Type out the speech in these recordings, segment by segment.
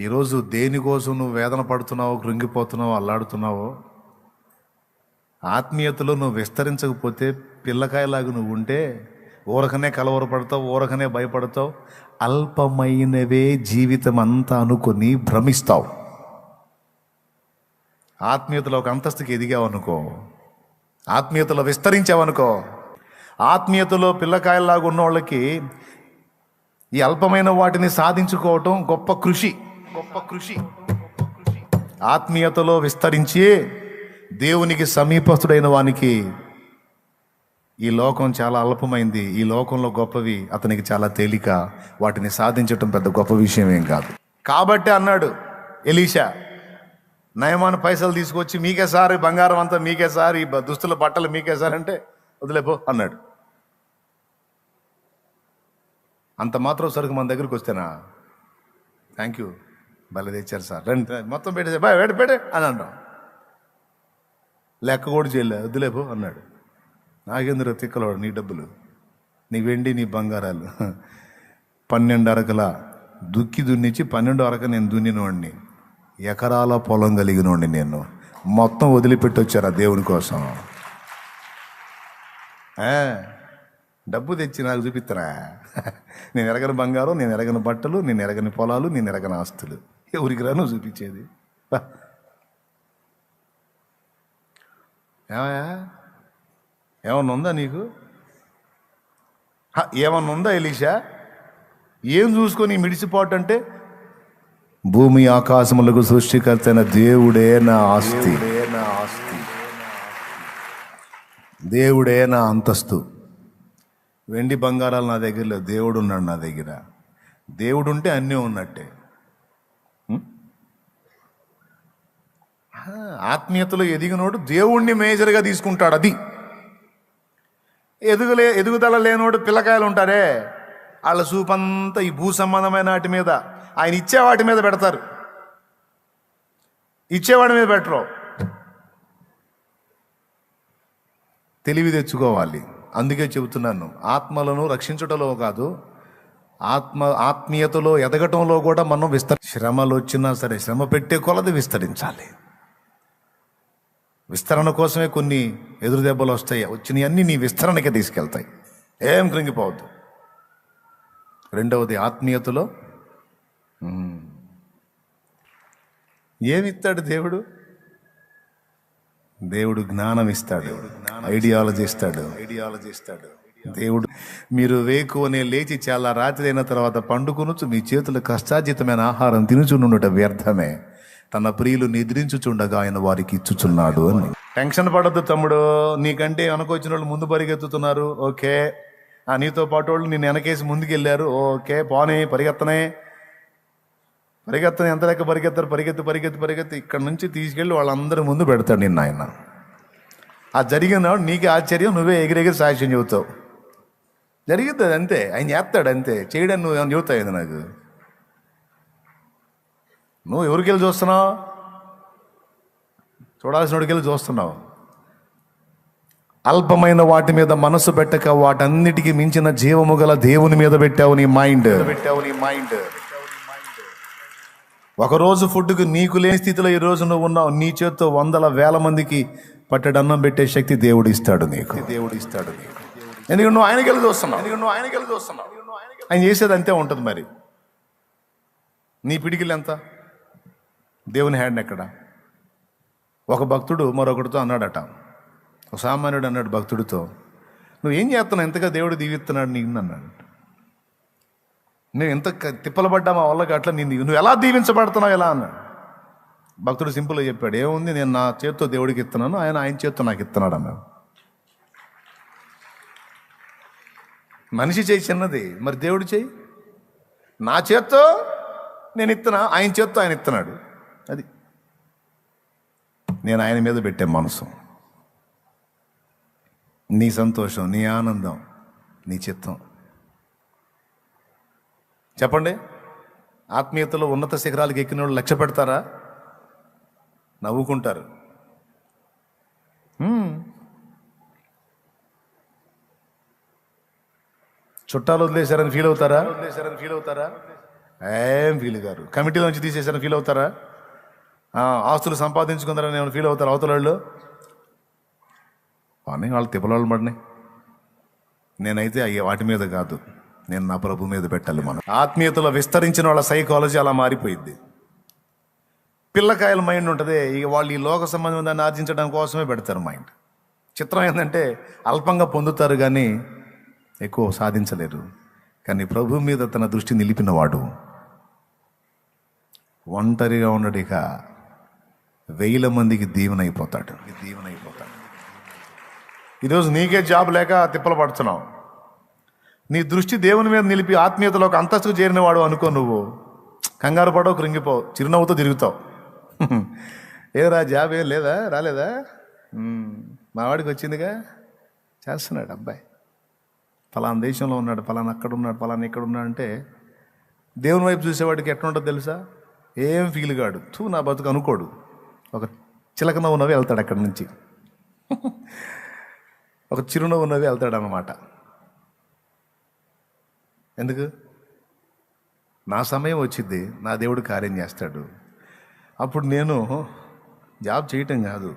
ఈరోజు దేనికోసం నువ్వు వేదన పడుతున్నావో కృంగిపోతున్నావో అల్లాడుతున్నావో ఆత్మీయతలో నువ్వు విస్తరించకపోతే పిల్లకాయలాగా నువ్వు ఉంటే ఊరకనే కలవరపడతావు ఊరకనే భయపడతావు అల్పమైనవే జీవితం అంతా అనుకొని భ్రమిస్తావు. ఆత్మీయతలో ఒక అంతస్తుకి ఎదిగావనుకో ఆత్మీయతలో విస్తరించావనుకో ఆత్మీయతలో పిల్లకాయలాగా ఉన్న వాళ్ళకి ఈ అల్పమైన వాటిని సాధించుకోవటం గొప్ప కృషి. గొప్ప కృషి. ఆత్మీయతలో విస్తరించి దేవునికి సమీపస్తుడైన వానికి ఈ లోకం చాలా అల్పమైంది. ఈ లోకంలో గొప్పవి అతనికి చాలా తేలిక. వాటిని సాధించటం పెద్ద గొప్ప విషయం ఏం కాదు. కాబట్టి అన్నాడు ఎలీషా నయమాన పైసలు తీసుకొచ్చి మీకే సార్ బంగారం అంతా మీకే సార్ ఈ దుస్తుల బట్టలు మీకే సార్ అంటే వదిలేపో అన్నాడు. అంత మాత్రం సరుకు మన దగ్గరికి వస్తేనా? థ్యాంక్ యూ భలే తెచ్చారు సార్. రండి మొత్తం పెట్టేసా బాయ్ పెట్టే పెట్టే అని అన్నాం. లెక్క కూడా చేయలే వద్దులేపు అన్నాడు. నాగేంద్ర తిక్కలోడు నీ డబ్బులు నీ వెండి నీ బంగారాలు పన్నెండు అరకల దుక్కి దున్నిచ్చి పన్నెండు అరక నేను దున్నినోడిని ఎకరాల పొలం కలిగినోడిని నేను. మొత్తం వదిలిపెట్టి వచ్చారు ఆ దేవుని కోసం. డబ్బు తెచ్చి నాకు చూపిస్తారా నేను ఎరగని బంగారం నేను ఎరగని బట్టలు నేను ఎరగని పొలాలు నేను ఎరగని ఆస్తులు. ఎవరికి రాను చూపించేది ఏమయ్యా ఏమన్నా ఉందా నీకు ఏమన్నా ఉందా ఎలీషా ఏం చూసుకొని మిడిసిపోవటం అంటే భూమి ఆకాశములకు సృష్టికర్త అయిన దేవుడే నా ఆస్తి నా ఆస్తి దేవుడే నా అంతస్తు వెండి బంగారాలు నా దగ్గర లేవు దేవుడు ఉన్నాడు నా దగ్గర దేవుడు ఉంటే అన్నీ ఉన్నట్టే ఉం? ఆ, ఆత్మీయతలో ఎదిగినోడు దేవుణ్ణి మేజర్గా తీసుకుంటాడు అది. ఎదుగులే ఎదుగుదల లేనోడు పిల్లకాయలు ఉంటారే? వాళ్ళ చూపంతా ఈ భూ సంబంధమైన వాటి మీద. ఆయన ఇచ్చే వాటి మీద పెడతారు. ఇచ్చేవాడి మీద పెట్టరు. తెలివి తెచ్చుకోవాలి. అందుకే చెబుతున్నాను ఆత్మలను రక్షించుటలో కాదు ఆత్మ ఆత్మీయతలో ఎదగటంలో కూడా మనం విస్తర శ్రమలు వచ్చినా సరే శ్రమ పెట్టే కొలది విస్తరించాలి. విస్తరణ కోసమే కొన్ని ఎదురు దెబ్బలు వస్తాయి. వచ్చినవన్నీ నీ విస్తరణకే తీసుకెళ్తాయి. ఏం కృంగిపోవద్దు. రెండవది ఆత్మీయతలో. ఏమిస్తాడు దేవుడు? దేవుడు జ్ఞానం ఇస్తాడు ఐడియాలజీ ఇస్తాడు. ఐడియాలజీ ఇస్తాడు. దేవుడు మీరు వేకువనే లేచి చాలా రాత్రి అయిన తర్వాత పండుకొనుచు మీ చేతులు కష్టార్జితమైన ఆహారం తినుచునుండట వ్యర్థమే. తన ప్రియులు నిద్రించుచుండగా ఆయన వారికి ఇచ్చుచున్నాడు అని. టెన్షన్ పడద్దు తమ్ముడు. నీకంటే వెనకొచ్చిన వాళ్ళు ముందు పరిగెత్తుతున్నారు. ఓకే. ఆ నీతో పాటు వాళ్ళు నేను వెనకేసి ముందుకెళ్ళారు. ఓకే పోనే పరిగెత్తనే. పరిగెత్తని ఎంత లెక్క పరిగెత్తారు? పరిగెత్తి పరిగెత్తి పరిగెత్తి. ఇక్కడ నుంచి తీసుకెళ్ళి వాళ్ళందరి ముందు పెడతాడు నిన్న ఆయన. ఆ జరిగిన నీకే ఆశ్చర్యం నువ్వే ఎగిరెగిరి సాక్ష్యం చెబుతావు. జరిగింది అంతే. ఆయన చేస్తాడు అంతే. చేయడం నువ్వు చెబుతావు నాకు? నువ్వు ఎవరికెళ్ళి చూస్తున్నావు? చూడాల్సిన వెళ్ళి చూస్తున్నావు. అల్పమైన వాటి మీద మనసు పెట్టక వాటన్నిటికీ మించిన జీవము గల దేవుని మీద పెట్టావు నీ మైండ్. పెట్టావు నీ మైండ్ ఒకరోజు ఫుడ్కు నీకు లేని స్థితిలో ఈ నువ్వు ఉన్నావు. నీ చేత్తో వందల వేల మందికి పట్టడన్నం పెట్టే శక్తి దేవుడు ఇస్తాడు నీకు. దేవుడు ఇస్తాడు నీకు ఎందుకంటే నువ్వు ఆయనకి వెళ్ళి చూస్తున్నావు. ఎందుకంటే నువ్వు ఆయనకి వెళ్ళి చూస్తున్నావు ఆయన చేసేది అంతే ఉంటుంది మరి. నీ పిడికిలు ఎంత? దేవుని హ్యాండ్ ఎక్కడ? ఒక భక్తుడు మరొకటితో అన్నాడట. ఒక సామాన్యుడు అన్నాడు భక్తుడితో నువ్వు ఏం చేస్తున్నావు? ఎంతగా దేవుడు దీవిస్తున్నాడు నేను అన్నాడు. నేను ఎంత తిప్పలబడ్డా తిప్పలు మా వాళ్ళకి అట్లా నేను నువ్వు ఎలా దీవించబడుతున్నావు ఎలా అన్నాడు. భక్తుడు సింపుల్గా చెప్పాడు ఏముంది? నేను నా చేత్తో దేవుడికి ఇస్తున్నాను ఆయన ఆయన చేత్తో నాకు ఇస్తున్నాడు అన్నాడు. మనిషి చేయి చిన్నది మరి దేవుడు చేయి? నా చేత్తో నేను ఇస్తున్నా ఆయన చేత్తో ఆయన ఇస్తున్నాడు అది. నేను ఆయన మీద పెట్టే మనసు. నీ సంతోషం నీ ఆనందం నీ చిత్తం. చెప్పండి. ఆత్మీయతలో ఉన్నత శిఖరాలకు ఎక్కిన వాళ్ళు లక్ష్య పెడతారా? నవ్వుకుంటారు. చుట్టాలు వదిలేశారని ఫీల్ అవుతారా? వదిలేశారని ఫీల్ అవుతారా ఏం ఫీల్ గారు కమిటీలో నుంచి తీసేసారని ఫీల్ అవుతారా? ఆస్తులు సంపాదించుకుందరని ఏమైనా ఫీల్ అవుతారు అవతల వాళ్ళు? అని వాళ్ళు తిప్పలవాళ్ళు పడినాయి. నేనైతే అయ్యే వాటి మీద కాదు. నేను నా ప్రభు మీద పెట్టాలి మనం. ఆత్మీయతలో విస్తరించిన వాళ్ళ సైకాలజీ అలా మారిపోయింది పిల్లకాయల మైండ్ ఉంటుంది ఇక వాళ్ళు ఈ లోక సంబంధం దాన్ని ఆర్జించడం కోసమే పెడతారు మైండ్ చిత్రం ఏంటంటే అల్పంగా పొందుతారు కానీ ఎక్కువ సాధించలేరు. కానీ ప్రభు మీద తన దృష్టి నిలిపినవాడు. ఒంటరిగా ఉండడు ఇక. వేల మందికి దీవెనైపోతాడు. దీవెనైపోతాడు ఈరోజు నీకే జాబ్ లేక తిప్పలు పడుతున్నావు. నీ దృష్టి దేవుని మీద నిలిపి ఆత్మీయతలోకి అంతస్తుకు చేరినవాడు అనుకో నువ్వు. కంగారు పడవు కృంగిపోవు చిరునవ్వుతో తిరుగుతావు. ఏరా జాబ్ ఏం లేదా? రాలేదా? మావాడికి వచ్చిందిగా? చేస్తున్నాడు అబ్బాయి. ఫలానా దేశంలో ఉన్నాడు ఫలానా అక్కడ ఉన్నాడు ఫలానా ఇక్కడ ఉన్నాడు అంటే దేవుని వైపు చూసేవాడికి ఎట్లుంటుందో తెలుసా? ఏం ఫీల్ కాడు తూ నా బతుకు అనుకోడు. ఒక చిలక నవ్వు నవ్వి వెళ్తాడు అక్కడి నుంచి. ఒక చిరునవ్వు నవ్వి వెళ్తాడు అన్నమాట. ఎందుకు? నా సమయం వచ్చింది నా దేవుడు కార్యం చేస్తాడు. అప్పుడు నేను జాబ్ చేయటం కాదు.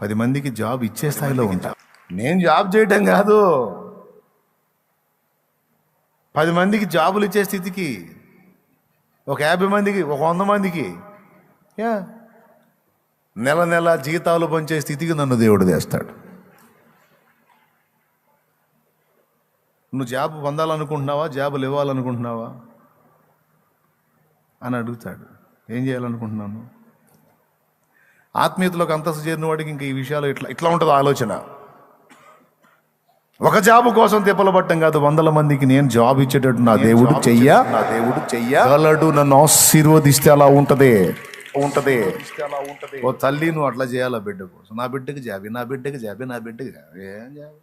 పది మందికి జాబ్ ఇచ్చే స్థాయిలో ఉంటా. నేను జాబ్ చేయటం కాదు. పది మందికి జాబులు ఇచ్చే స్థితికి ఒక యాభై మందికి ఒక వంద మందికి యా నెల నెల జీతాలు పంచే స్థితికి నన్ను దేవుడు తెస్తాడు. నువ్వు జాబ్ పొందాలనుకుంటున్నావా? జాబులు ఇవ్వాలనుకుంటున్నావా అని అడుగుతాడు. ఏం చేయాలనుకుంటున్నాను? ఆత్మీయతలోకి అంతస్తు చేరిన వాడికి ఇంకా ఈ విషయాలు ఇట్లా ఇట్లా ఉంటుంది ఆలోచన. ఒక జాబు కోసం తిప్పలు పట్టం కాదు వందల మందికి నేను జాబ్ ఇచ్చేటట్టు నా దేవుడు చెయ్య. నా దేవుడు చెయ్యగలడు నన్ను ఆశీర్వదిస్తే అలా ఉంటది. ఉంటది. ఓ తల్లి నువ్వు అట్లా చేయాలా బిడ్డ కోసం నా బిడ్డకి జాబి నా బిడ్డకి జాబి నా బిడ్డకి జాబి ఏం జాబి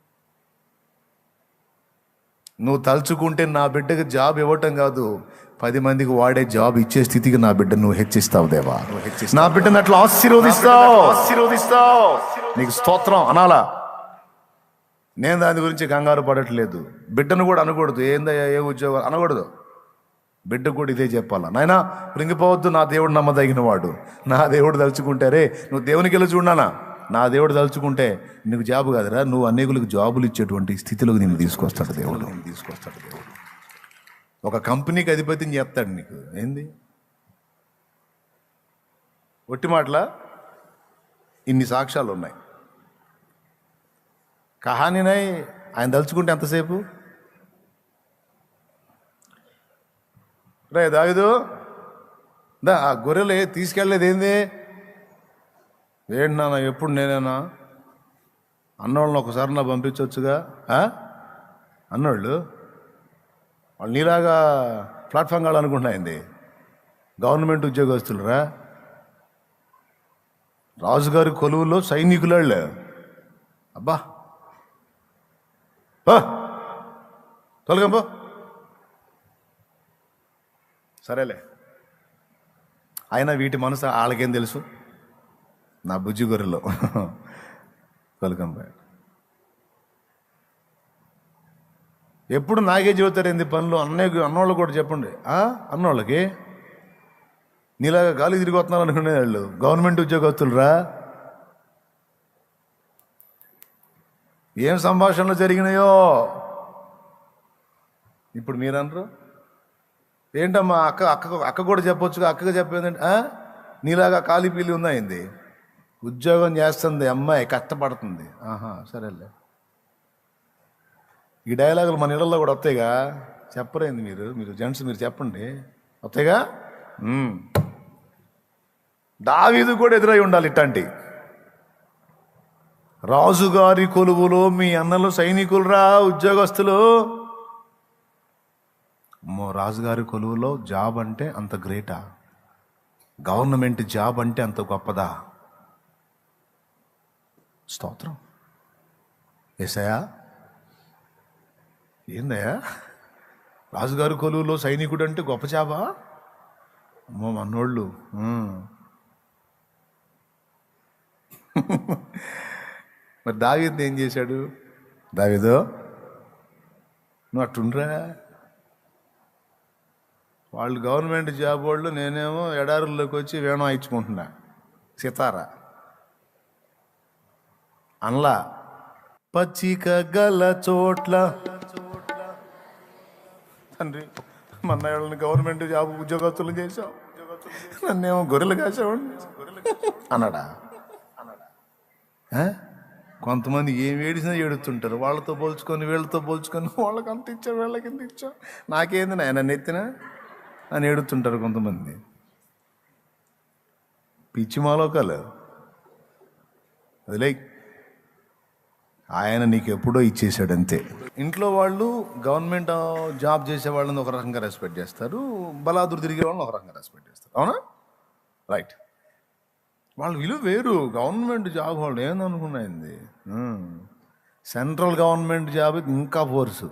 నువ్వు తలుచుకుంటే నా బిడ్డకి జాబ్ ఇవ్వటం కాదు. పది మందికి వాడే జాబ్ ఇచ్చే స్థితికి నా బిడ్డ నువ్వు హెచ్చిస్తావు దేవా. నా బిడ్డను అట్లా ఆశీర్వదిస్తావు. ఆశీర్వదిస్తావు. నీకు స్తోత్రం అనాలా? నేను దాని గురించి కంగారు పడట్లేదు. బిడ్డను కూడా అనకూడదు. ఏందయ్యా ఏ ఉద్యోగం? అనకూడదు. బిడ్డ కూడా ఇదే చెప్పాలా? నాయనా కృంగిపోవద్దు నా దేవుడు నమ్మదగిన వాడు. నా దేవుడు తలుచుకుంటే రే నువ్వు దేవునికి వెళ్ళి చూడనా? నా దేవుడు తలుచుకుంటే నీకు జాబ్ కాదురా నువ్వు అనేకులకు జాబులు ఇచ్చేటువంటి స్థితిలోకి నేను తీసుకొస్తాడు దేవుడు నేను తీసుకొస్తాడు దేవుడు. ఒక కంపెనీకి అధిపతిని చెప్తాడు నీకు. ఏంది? ఒట్టి మాటల? ఇన్ని సాక్ష్యాలు ఉన్నాయి. కహానినై ఆయన తలుచుకుంటే ఎంతసేపు? రే దావిదు దా ఆ గొర్రెలు తీసుకెళ్ళలేదు ఏంది? ఏంటి నాన్న ఎప్పుడు నేనేనా? అన్నోళ్ళని ఒకసారి నా పంపించవచ్చుగా అన్నోళ్ళు వాళ్ళు నీలాగా ప్లాట్ఫామ్ కాళ్ళు గవర్నమెంట్ ఉద్యోగస్తులరా? రాజుగారి కొలువులో సైనికులాళ్ళు. అబ్బా! తొలగంపో. సరేలే. అయినా వీటి మనసు వాళ్ళకేం తెలుసు? నా బుజ్జి గొర్రెలో. తొలగంపోయాడు ఎప్పుడు నాకే చెబుతారు ఏంది పనులు? అన్నయ్య అన్నోళ్ళు కూడా చెప్పండి. అన్నోళ్ళకి? నీలాగా గాలి తిరిగి వస్తున్నారు అనుకునే వాళ్ళు. గవర్నమెంట్ ఉద్యోగస్తులరా. ఏం సంభాషణలు జరిగినాయో? ఇప్పుడు మీరనరు? ఏంటమ్మా అక్క అక్క అక్క కూడా చెప్పొచ్చుగా అక్కగా చెప్పేదంటే నీలాగా ఖాళీ పీలి ఉందాయింది. ఉద్యోగం చేస్తుంది అమ్మాయి కష్టపడుతుంది. ఆహా సరేలే. ఈ డైలాగులు మన ఇళ్ళల్లో కూడా వస్తాయిగా. చెప్పరేంది మీరు? మీరు జెంట్స్ మీరు చెప్పండి. వస్తాయిగా? దావీదు కూడా ఎదురై ఉండాలి ఇట్లాంటి. రాజుగారి కొలువులో మీ అన్నలు సైనికులరా ఉద్యోగస్తులు. రాజుగారి కొలువులో జాబ్ అంటే అంత గ్రేటా? గవర్నమెంట్ జాబ్ అంటే అంత గొప్పదా? స్తోత్రం. ఏసయా ఏందయ్యా? రాజుగారి కొలువులో సైనికుడు అంటే గొప్ప జాబా? అమ్మో మన్నోళ్ళు మరి దావీద్ ఏం చేశాడు? దావీదో నువ్వు అట్టుండ్రా? వాళ్ళు గవర్నమెంట్ జాబ్ వాళ్ళు నేనేమో ఎడారుల్లోకి వచ్చి వేణం ఇచ్చుకుంటున్నా. సితారా. అనలా. పచ్చిక గల చోట్ల. తండ్రి మన వాళ్ళని గవర్నమెంట్ జాబ్ ఉద్యోగస్తులు చేశావు. నన్నేమో గొర్రెలు కాసేవాడిని. అన్నాడా కొంతమంది ఏం ఏడిసినా ఏడుతుంటారు వాళ్ళతో పోల్చుకొని వీళ్ళతో పోల్చుకొని వాళ్ళకి అంత ఇచ్చా వీళ్ళకి ఎంత ఇచ్చా. నాకేంది నాయన నెత్తిన? అని ఏడుతుంటారు కొంతమంది. పిచ్చి మాలోకాలు అదిలే ఆయన నీకు ఎప్పుడో ఇచ్చేసాడు అంతే ఇంట్లో వాళ్ళు గవర్నమెంట్ జాబ్ చేసే వాళ్ళని ఒక రకంగా రెస్పెక్ట్ చేస్తారు. బలాదురు తిరిగే వాళ్ళని ఒక రకంగా రెస్పెక్ట్ చేస్తారు. అవునా? రైట్. వాళ్ళు విలువ వేరు. గవర్నమెంట్ జాబ్ వాళ్ళు ఏందనుకున్నాయింది సెంట్రల్ గవర్నమెంట్ జాబ్ ఇంకా ఫోర్సు.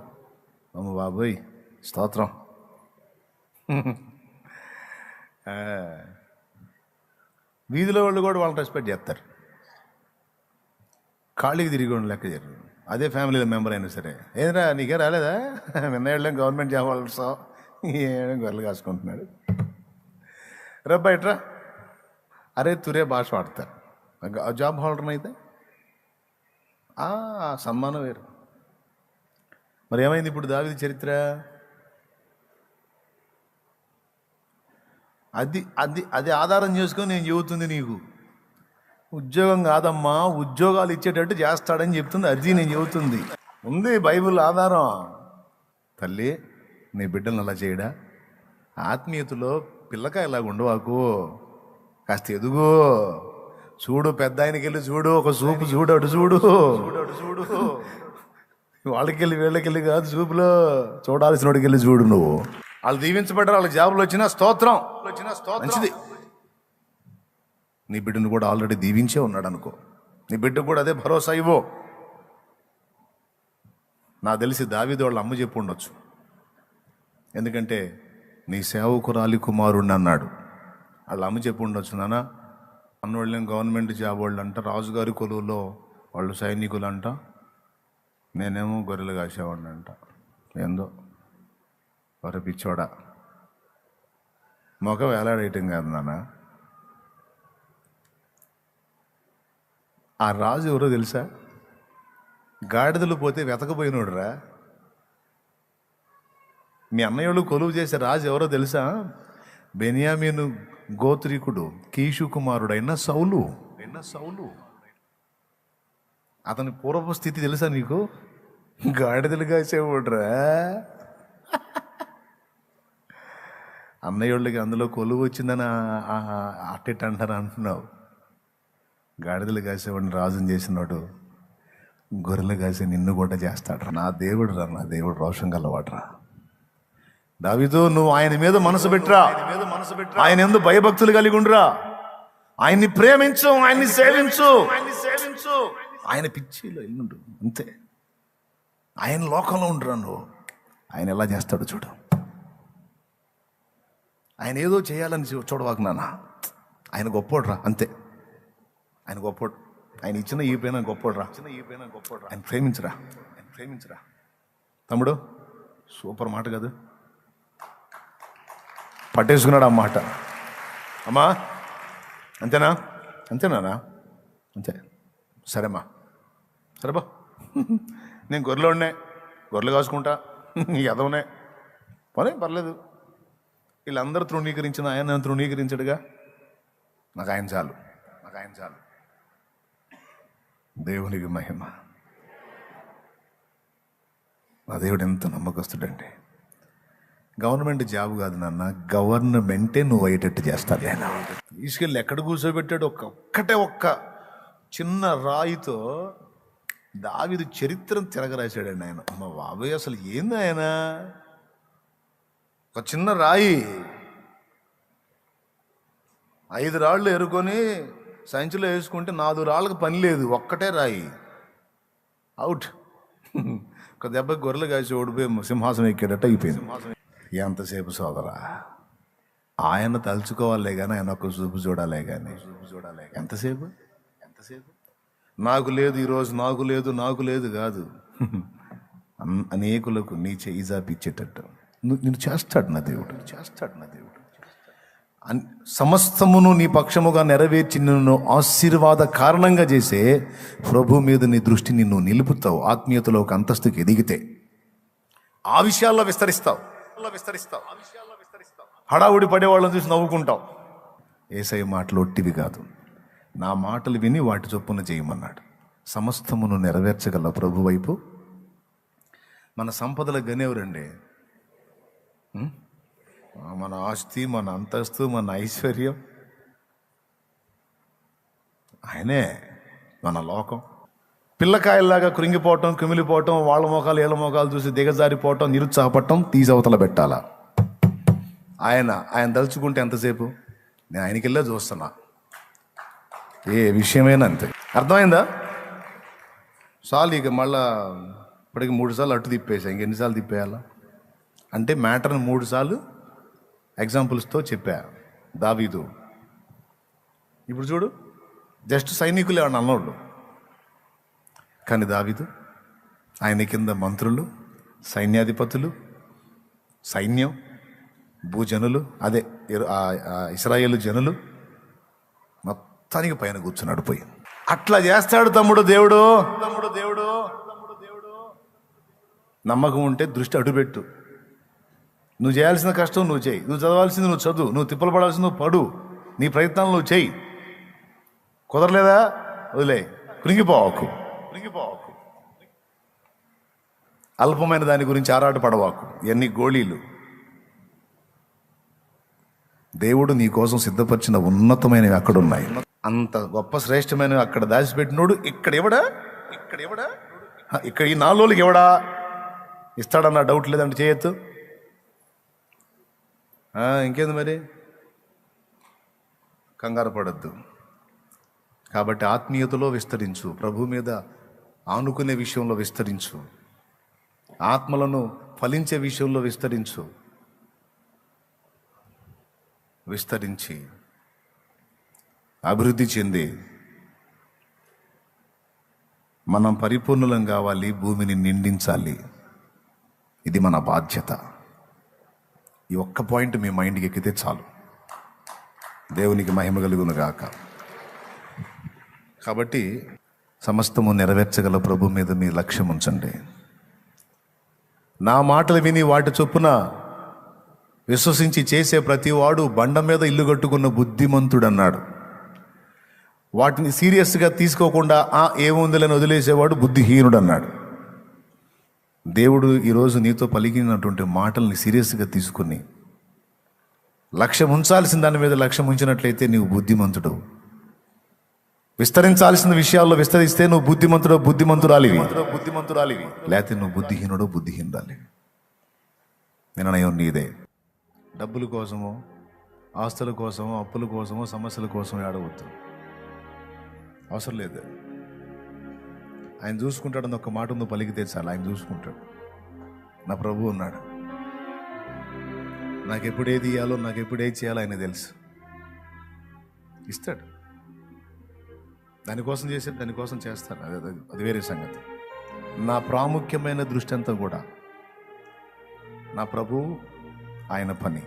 అమ్మ బాబోయ్ స్తోత్రం. వీధిలో వాళ్ళు కూడా వాళ్ళని రెస్పెక్ట్ చేస్తారు. ఖాళీకి తిరిగి ఉండి లెక్క చేయరు. అదే ఫ్యామిలీలో మెంబర్ అయినా సరే. ఏదరా నీకే రాలేదా? విన్నాళ్ళం గవర్నమెంట్ జాబ్ వాళ్ళు సో ఏం గొర్రెలు కాసుకుంటున్నాడు. రా బయట్రా అరే తురే భాష వాడతారు. జాబ్ హోల్డర్ అయితే? ఆ, సన్మానం వేరు. మరి ఏమైంది ఇప్పుడు దావిది చరిత్ర? అది అది అది ఆధారం చేసుకొని నేను చెబుతుంది నీకు. ఉద్యోగం కాదమ్మా ఉద్యోగాలు ఇచ్చేటట్టు చేస్తాడని చెప్తుంది అది నేను చెబుతుంది. ఉంది బైబిల్ ఆధారం. తల్లి నీ బిడ్డలను అలా చేయడా? ఆత్మీయతలో పిల్లకాయలాగా ఉండవాకు. కాస్త ఎదుగు. చూడు పెద్ద ఆయనకి వెళ్ళి చూడు ఒక చూపు చూడు అటు చూడు. చూడు వాళ్ళకెళ్ళి వీళ్ళకెళ్ళి కాదు చూపులో చూడాల్సిన వాడికి వెళ్ళి చూడు నువ్వు. వాళ్ళు దీవించబడ్డారు వాళ్ళ జాబులు వచ్చిన స్తోత్రం. వచ్చిన స్తోత్రం మంచిది. నీ బిడ్డను కూడా ఆల్రెడీ దీవించే ఉన్నాడు అనుకో. నీ బిడ్డ కూడా అదే భరోసా ఇవ్వో. నాకు తెలిసి దావిది వాళ్ళ అమ్మ చెప్పు ఉండొచ్చు. ఎందుకంటే నీ సేవకురాలి కుమారుణ్ణి అన్నాడు. వాళ్ళ అమ్మ చెప్పు ఉండొచ్చు నాన్న అన్నోళ్ళం గవర్నమెంట్ జాబ్ వాళ్ళు అంట రాజుగారి కొలువులో వాళ్ళు సైనికులు అంట నేనేమో గొర్రెలు కాసేవాడిని అంట ఏందో. వర పిచ్చోడా? మొఖ వేలాడేయటం కాదు నాన్న. ఆ రాజు ఎవరో తెలుసా? గాడిదలు పోతే వెతకపోయినోడురా. మీ అన్నయ్యోళ్ళు కొలువు చేసే రాజు ఎవరో తెలుసా? బెనియామీను గోత్రికుడు కీషు కుమారుడైన సౌలు. అయిన సౌలు. అతని పూర్వపు స్థితి తెలుసా నీకు? గాడిదలు కాసేవాడురా అన్నయ్యోళ్ళకి అందులో కొలువు వచ్చిందని ఆ- అట్టెట్ అంటారు అంటున్నావు. గాడిదలు కాసేవాడిని రాజుని చేసినాడు గొర్రెలు కాసే నిన్ను కూడా చేస్తాడు నా దేవుడు రా నా దేవుడు రోషం గలవాడ్రా. దావితో నువ్వు ఆయన మీద మనసు పెట్టరా? మీద మనసు పెట్టరా ఆయన ఎందు భయభక్తులు కలిగి ఉండురా. ఆయన్ని ప్రేమించు ఆయన్ని సేవించు ఆయన్ని సేవించు. ఆయన పిచ్చిలో ఎల్లుండు అంతే. ఆయన లోకంలో ఉండరా నువ్వు. ఆయన ఎలా చేస్తాడో చూడు. ఆయన ఏదో చేయాలని చూ- చూడవాకు నాన్న. ఆయన గొప్పోడురా అంతే. ఆయన గొప్పోడు. ఆయన ఇచ్చిన ఈ పైన గొప్పోడ్రా. ఇచ్చిన ఈ పైన గొప్పోడ్రా ఆయన ప్రేమించరా. ఆయన ప్రేమించరా. తమ్ముడు సూపర్ మాట కదా. పట్టేసుకున్నాడు ఆ మాట. అమ్మా అంతేనా? అంతేనా అంతే. సరేమ్మా. సరేబా నేను గొర్రెలు ఉన్నాయి గొర్రెలు కాసుకుంటా. ఎదవనే పోనీ పర్లేదు. వీళ్ళందరూ తృణీకరించిన ఆయన నన్ను తృణీకరించడుగా? నాకు ఆయన చాలు. నాకు ఆయన చాలు. దేవునికి మహిమ. నా దేవుడు ఎంత నమ్మకస్తుడండి గవర్నమెంట్ జాబ్ కాదు నాన్న గవర్నమెంటే నువ్వు అయ్యేటట్టు చేస్తాను నేను తీసుకెళ్ళి ఎక్కడ కూర్చోబెట్టాడు? ఒక్క ఒక్కటే ఒక్క చిన్న రాయితో దావిదు చరిత్రను తిరగరాశాడండి ఆయన. అమ్మ బాబాయ్ అసలు ఏంది ఆయన? ఒక చిన్న రాయి. ఐదు రాళ్ళు ఎరుకొని సంచిలో వేసుకుంటే నాలుగు రాళ్ళకి పని లేదు ఒక్కటే రాయి. అవుట్ ఒక దెబ్బ గొర్రెలు కాసి ఓడిపోయి సింహాసనం ఎక్కేటట్టు అయిపోయింది. ఎంతసేపు సోదరా? ఆయన తలుచుకోవాలే కానీ ఆయన ఒక చూపు చూడాలే కానీ చూపు చూడాలే ఎంతసేపు? ఎంతసేపు నాకు లేదు ఈరోజు నాకు లేదు నాకు లేదు కాదు. అనేకులకు నీ చేయి జాపిచ్చేటట్టు ను- నిన్ను చేస్తాడు నా దేవుడు చేస్తాడు నా దేవుడు అన్- సమస్తమును నీ పక్షముగా నెరవేర్చి నిన్ను ఆశీర్వాద కారణంగా చేసే ప్రభు మీద నీ దృష్టి నిన్ను నిలుపుతావు ఆత్మీయతలో ఒక అంతస్తుకి ఎదిగితే. ఆ విషయాల్లో విస్తరిస్తావు. విస్తరిస్తావు హడావుడి పడేవాళ్ళని చూసి నవ్వుకుంటావు. ఏసై మాటలు ఒట్టివి కాదు. నా మాటలు విని వాటి చొప్పున చేయమన్నాడు సమస్తమును నెరవేర్చగల ప్రభు వైపు మన సంపదల గనేవరండి. మన ఆస్తి మన అంతస్తు మన ఐశ్వర్యం. ఆయనే మన లోకం. పిల్లకాయల్లాగా కృంగిపోవటం కుమిలిపోవటం వాళ్ళ మోకాలు ఏళ్ళ మోకాలు చూసి దిగజారిపోవటం నిరుత్సాహపడటం తీసవతల పెట్టాలా. ఆయన ఆయన తలుచుకుంటే ఎంతసేపు? నేను ఆయనకెళ్ళే చూస్తున్నా. ఏ విషయమైనా అంతే. అర్థమైందా? చాలు ఇక మళ్ళా ఇప్పటికి మూడు సార్లు అటు తిప్పేసా. ఇంకెన్నిసార్లు తిప్పేయాలా? అంటే మ్యాటర్ని మూడు సార్లు ఎగ్జాంపుల్స్తో చెప్పా దావీదు. ఇప్పుడు చూడు జస్ట్ సైనికులే వాడిని అన్నోళ్ళు కానీ దావీదు ఆయన కింద మంత్రులు సైన్యాధిపతులు సైన్యం భూజనులు అదే ఇస్రాయేల్ జనులు మొత్తానికి పైన కూర్చున్నాడు పోయి. అట్లా చేస్తాడు తమ్ముడు దేవుడు తమ్ముడు దేవుడు. తమ్ముడు దేవుడు. నమ్మకం ఉంటే దృష్టి అడుపెట్టు. నువ్వు చేయాల్సిన కష్టం నువ్వు చేయి. నువ్వు చదవాల్సింది నువ్వు చదువు. నువ్వు తిప్పలు పడాల్సింది నువ్వు పడు. నీ ప్రయత్నాలు నువ్వు చేయి. కుదరలేదా? వదిలే. కృంగిపోవాకు. కృంగిపోవాకు. అల్పమైన దాని గురించి ఆరాట పడవాకు ఎన్ని గోళీలు. దేవుడు నీ కోసం సిద్ధపరిచిన ఉన్నతమైనవి అక్కడ ఉన్నాయి అంత గొప్ప శ్రేష్టమైనవి అక్కడ దాచిపెట్టినోడు ఇక్కడ ఎవడా? ఇక్కడ ఎవడా? ఇక్కడ ఈ నాలుగు ఎవడా? ఇస్తాడన్న డౌట్ లేదంటే చేయొచ్చు ఇంకేంది మరి? కంగారు పడద్దు. కాబట్టి ఆత్మీయతలో విస్తరించు. ప్రభు మీద ఆనుకునే విషయంలో విస్తరించు. ఆత్మలను ఫలించే విషయంలో విస్తరించు. విస్తరించి అభివృద్ధి చెంది మనం పరిపూర్ణులం కావాలి భూమిని నిండించాలి. ఇది మన బాధ్యత. ఈ ఒక్క పాయింట్ మీ మైండ్కి ఎక్కితే చాలు. దేవునికి మహిమ కలుగును గాక. కాబట్టి సమస్తము నెరవేర్చగల ప్రభు మీద మీ లక్ష్యం ఉంచండి. నా మాటలు విని వాటి చొప్పున విశ్వసించి చేసే ప్రతివాడు బండ మీద ఇల్లు కట్టుకున్న బుద్ధిమంతుడు అన్నాడు వాటిని సీరియస్గా తీసుకోకుండా ఆ ఏముందిలని వదిలేసేవాడు బుద్ధిహీనుడు అన్నాడు దేవుడు ఈరోజు నీతో పలికినటువంటి మాటల్ని సీరియస్గా తీసుకుని లక్ష్యం ఉంచాల్సిన దాని మీద లక్ష్యం ఉంచినట్లయితే నీవు బుద్ధిమంతుడు విస్తరించాల్సిన విషయాల్లో విస్తరిస్తే నువ్వు బుద్ధిమంతుడు బుద్ధిమంతురాలివి. బుద్ధిమంతురాలివి లేకపోతే నువ్వు బుద్ధిహీనుడో బుద్ధిహీనురాలివి. నిర్ణయం నీదే డబ్బుల కోసమో ఆస్తుల కోసమో అప్పుల కోసమో సమస్యల కోసమో ఆడవద్దు అవసరం లేదు. ఆయన చూసుకుంటాడని ఒక మాట నువ్వు పలికితే చాలు ఆయన చూసుకుంటాడు. నా ప్రభు ఉన్నాడు. నాకు ఎప్పుడు ఏది ఇవ్వాలో నాకు ఎప్పుడు ఏది చేయాలో ఆయన తెలుసు. ఇస్తాడు. దానికోసం చేసే దానికోసం చేస్తాను అది అది- అది వేరే సంగతి. నా ప్రాముఖ్యమైన దృష్టి అంతా కూడా నా ప్రభు ఆయన పని.